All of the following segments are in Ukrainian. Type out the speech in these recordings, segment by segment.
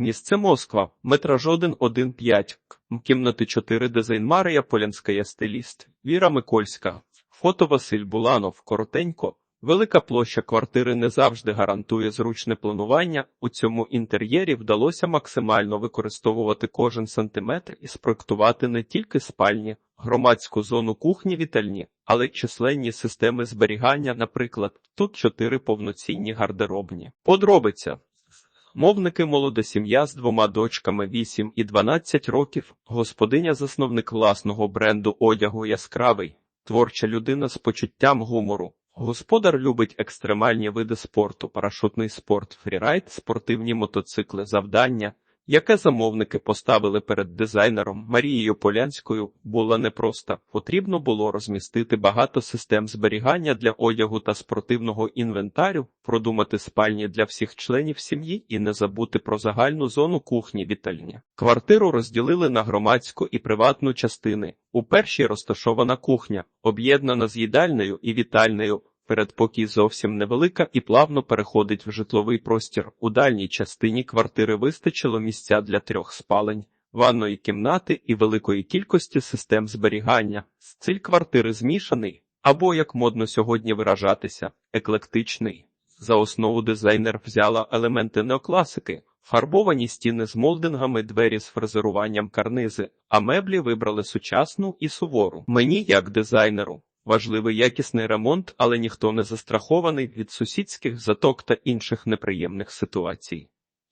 Місце Москва, метражодин 1.5, кімнати 4, дизайн Марія Полянська, стиліст, Віра Микольська, фото Василь Буланов, коротенько. Велика площа квартири не завжди гарантує зручне планування. У цьому інтер'єрі вдалося максимально використовувати кожен сантиметр і спроектувати не тільки спальні, громадську зону кухні вітальні, але й численні системи зберігання, наприклад, тут чотири повноцінні гардеробні. Подробиця. Мовники молода сім'я з двома дочками 8 і 12 років, господиня-засновник власного бренду одягу яскравий, творча людина з почуттям гумору. Господар любить екстремальні види спорту, парашутний спорт, фрірайд, спортивні мотоцикли, завдання, яке замовники поставили перед дизайнером Марією Полянською, була непроста. Потрібно було розмістити багато систем зберігання для одягу та спортивного інвентарю, продумати спальні для всіх членів сім'ї і не забути про загальну зону кухні вітальні. Квартиру розділили на громадську і приватну частини. У першій розташована кухня, об'єднана з їдальнею і вітальнею. Передпокій зовсім невелика і плавно переходить в житловий простір. У дальній частині квартири вистачило місця для трьох спалень, ванної кімнати і великої кількості систем зберігання. Стиль квартири змішаний, або, як модно сьогодні виражатися, еклектичний. За основу дизайнер взяла елементи неокласики, фарбовані стіни з молдингами, двері з фрезеруванням карнизи, а меблі вибрали сучасну і сувору. Мені, як дизайнеру, Важливий якісний ремонт, але ніхто не застрахований від сусідських заток та інших неприємних ситуацій.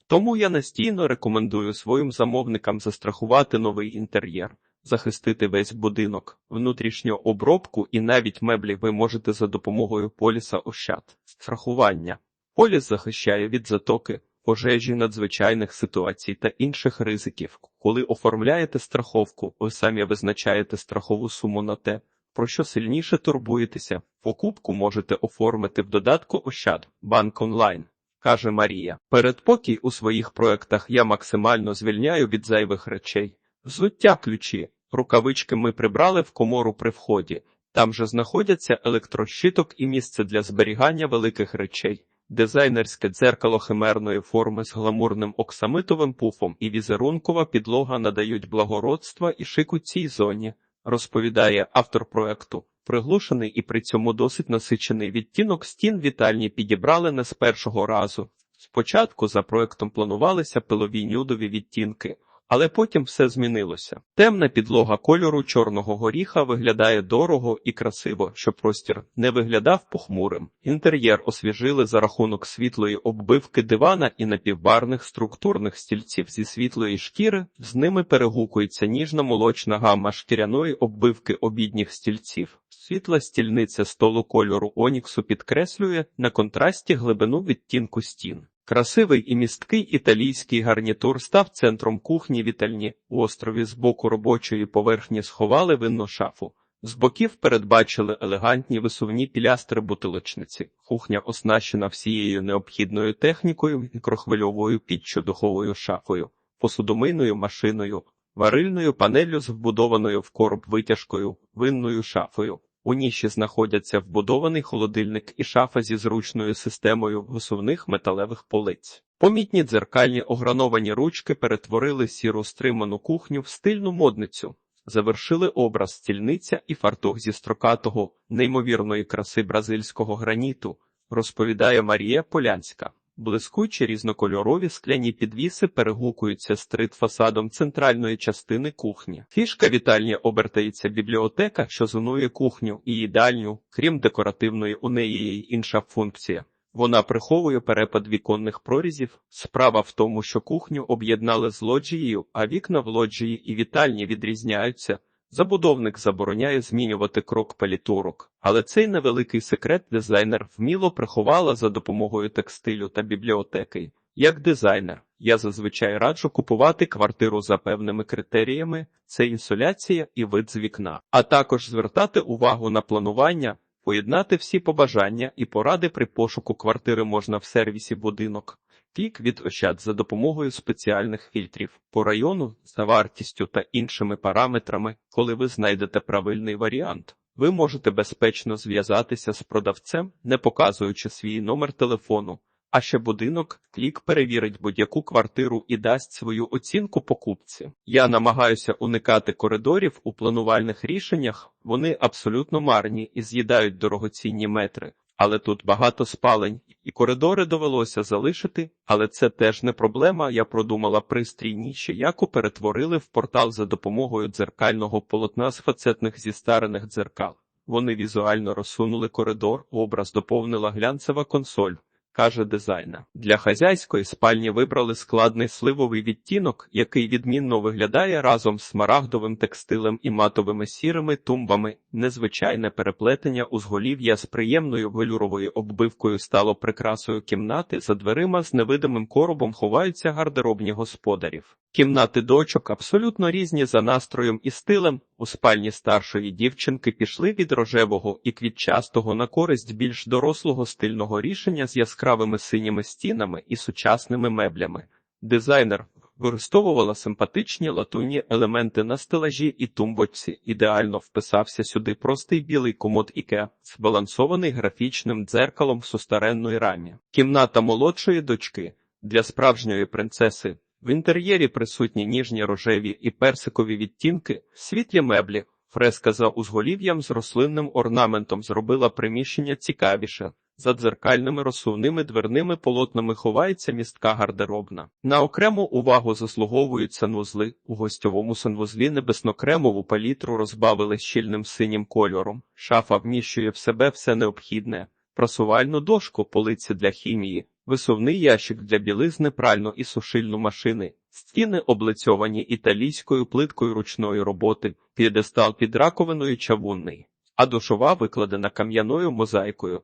Тому я настійно рекомендую своїм замовникам застрахувати новий інтер'єр, захистити весь будинок, внутрішню обробку і навіть меблі ви можете за допомогою поліса ощад. Страхування. Поліс захищає від затоки, пожежі надзвичайних ситуацій та інших ризиків. Коли оформляєте страховку, ви самі визначаєте страхову суму на те про що сильніше турбуєтеся, покупку можете оформити в додатку Ощад банк онлайн, каже Марія. Передпокій у своїх проектах я максимально звільняю від зайвих речей. Взуття ключі, рукавички ми прибрали в комору при вході. Там же знаходяться електрощиток і місце для зберігання великих речей. Дизайнерське дзеркало химерної форми з гламурним оксамитовим пуфом і візерункова підлога надають благородства і шику цій зоні розповідає автор проекту. Приглушений і при цьому досить насичений відтінок стін вітальні підібрали не з першого разу. Спочатку за проектом планувалися пилові нюдові відтінки, але потім все змінилося. Темна підлога кольору чорного горіха виглядає дорого і красиво, щоб простір не виглядав похмурим. Інтер'єр освіжили за рахунок світлої оббивки дивана і напівбарних структурних стільців зі світлої шкіри. З ними перегукується ніжна молочна гамма шкіряної оббивки обідніх стільців. Світла стільниця столу кольору Оніксу підкреслює на контрасті глибину відтінку стін. Красивий і місткий італійський гарнітур став центром кухні вітальні. У острові з боку робочої поверхні сховали винну шафу. З боків передбачили елегантні висувні пілястри бутилочниці. Кухня оснащена всією необхідною технікою, мікрохвильовою піччю духовою шафою, посудомийною машиною, варильною панеллю з вбудованою в короб витяжкою, винною шафою. У ніші знаходяться вбудований холодильник і шафа зі зручною системою висувних металевих полиць. Помітні дзеркальні ограновані ручки перетворили сіру стриману кухню в стильну модницю, завершили образ стільниця і фартух зі строкатого, неймовірної краси бразильського граніту, розповідає Марія Полянська. Блискучі різнокольорові скляні підвіси перегукуються стрит фасадом центральної частини кухні. Фішка вітальні обертається бібліотека, що зонує кухню і їдальню, крім декоративної, у неї є інша функція. Вона приховує перепад віконних прорізів. Справа в тому, що кухню об'єднали з лоджією, а вікна в лоджії і вітальні відрізняються. Забудовник забороняє змінювати крок палітурок, але цей невеликий секрет дизайнер вміло приховала за допомогою текстилю та бібліотеки. Як дизайнер, я зазвичай раджу купувати квартиру за певними критеріями: це інсоляція і вид з вікна, а також звертати увагу на планування, поєднати всі побажання і поради при пошуку квартири можна в сервісі будинок. Клік від Ощад за допомогою спеціальних фільтрів по району за вартістю та іншими параметрами, коли ви знайдете правильний варіант. Ви можете безпечно зв'язатися з продавцем, не показуючи свій номер телефону. А ще будинок, клік перевірить будь-яку квартиру і дасть свою оцінку покупці. Я намагаюся уникати коридорів у планувальних рішеннях, вони абсолютно марні і з'їдають дорогоцінні метри. Але тут багато спалень, і коридори довелося залишити, але це теж не проблема. Я продумала пристрій ніші, яку перетворили в портал за допомогою дзеркального полотна з фацетних зістарених дзеркал. Вони візуально розсунули коридор, образ доповнила глянцева консоль. Каже дизайнер. Для хазяйської спальні вибрали складний сливовий відтінок, який відмінно виглядає разом з смарагдовим текстилем і матовими сірими тумбами. Незвичайне переплетення узголів'я з приємною велюровою оббивкою стало прикрасою кімнати. За дверима з невидимим коробом ховаються гардеробні господарів. Кімнати дочок абсолютно різні за настроєм і стилем. У спальні старшої дівчинки пішли від рожевого і квітчастого на користь більш дорослого стильного рішення з яскравими синіми стінами і сучасними меблями. Дизайнер використовувала симпатичні латунні елементи на стелажі і тумбочці. Ідеально вписався сюди простий білий комод Ікеа, збалансований графічним дзеркалом в сустаренної рамі. Кімната молодшої дочки для справжньої принцеси. В інтер'єрі присутні ніжні рожеві і персикові відтінки, світлі меблі, фреска за узголів'ям з рослинним орнаментом зробила приміщення цікавіше. За дзеркальними розсувними дверними полотнами ховається містка гардеробна. На окрему увагу заслуговують санвузли. У гостьовому санвузлі небеснокремову палітру розбавили щільним синім кольором. Шафа вміщує в себе все необхідне. Просувальну дошку, полиці для хімії, висувний ящик для білизни, пральну і сушильну машини, стіни облицьовані італійською плиткою ручної роботи, п'єдестал під раковиною чавунний, а душова викладена кам'яною мозаїкою.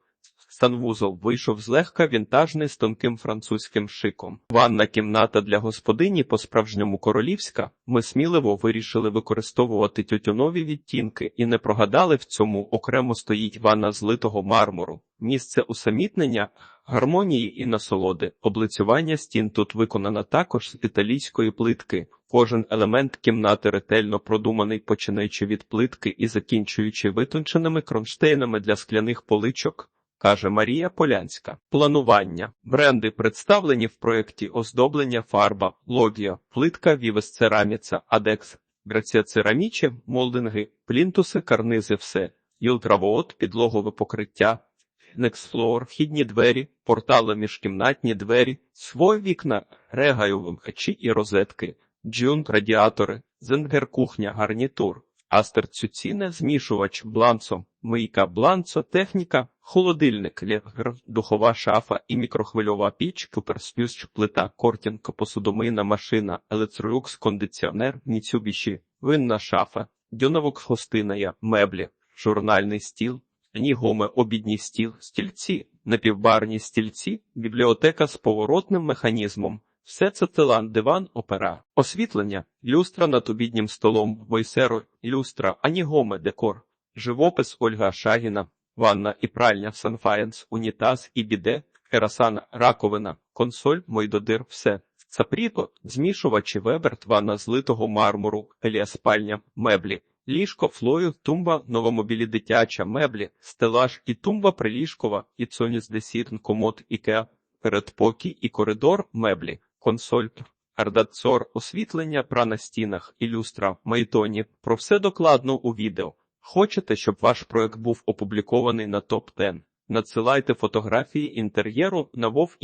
Санвузол вийшов злегка вінтажний з тонким французьким шиком. Ванна кімната для господині по-справжньому королівська. Ми сміливо вирішили використовувати тютюнові відтінки і не прогадали в цьому окремо стоїть ванна з литого мармуру. Місце усамітнення, гармонії і насолоди. Облицювання стін тут виконано також з італійської плитки. Кожен елемент кімнати ретельно продуманий, починаючи від плитки і закінчуючи витонченими кронштейнами для скляних поличок каже Марія Полянська. Планування. Бренди представлені в проєкті оздоблення фарба, логія, плитка Вівес Цераміца, Адекс, Грація Цераміче, молдинги, плінтуси, карнизи, все, Юлтравоот, підлогове покриття, Нексфлор, вхідні двері, портали міжкімнатні двері, свої вікна, регаю вимхачі і розетки, джунт, радіатори, зенгер кухня, гарнітур. Астер Цюціне, змішувач, бланцо, мийка, бланцо, техніка, холодильник, лєгр, духова шафа і мікрохвильова піч, куперспюс, плита, кортінка, посудомийна машина, електролюкс, кондиціонер, ніцюбіші, винна шафа, дюновок гостиная, меблі, журнальний стіл, нігоме, обідній стіл, стільці, напівбарні стільці, бібліотека з поворотним механізмом. Все це тилан, диван, опера, освітлення, люстра над обіднім столом, войсеро, люстра, анігоме, декор, живопис Ольга Шагіна, ванна і пральня, санфаєнс, унітаз і біде, керасан, раковина, консоль, мойдодир, все. Сапріто, змішувачі веберт, ванна з литого мармуру, елія спальня, меблі, ліжко, флою, тумба, новомобілі дитяча, меблі, стелаж і тумба приліжкова, і цоніс десірн, комод, ікеа, передпокій і коридор, меблі консоль, ардацор, освітлення, пра на стінах, ілюстра, майтоні. Про все докладно у відео. Хочете, щоб ваш проект був опублікований на топ 10 Надсилайте фотографії інтер'єру на WoW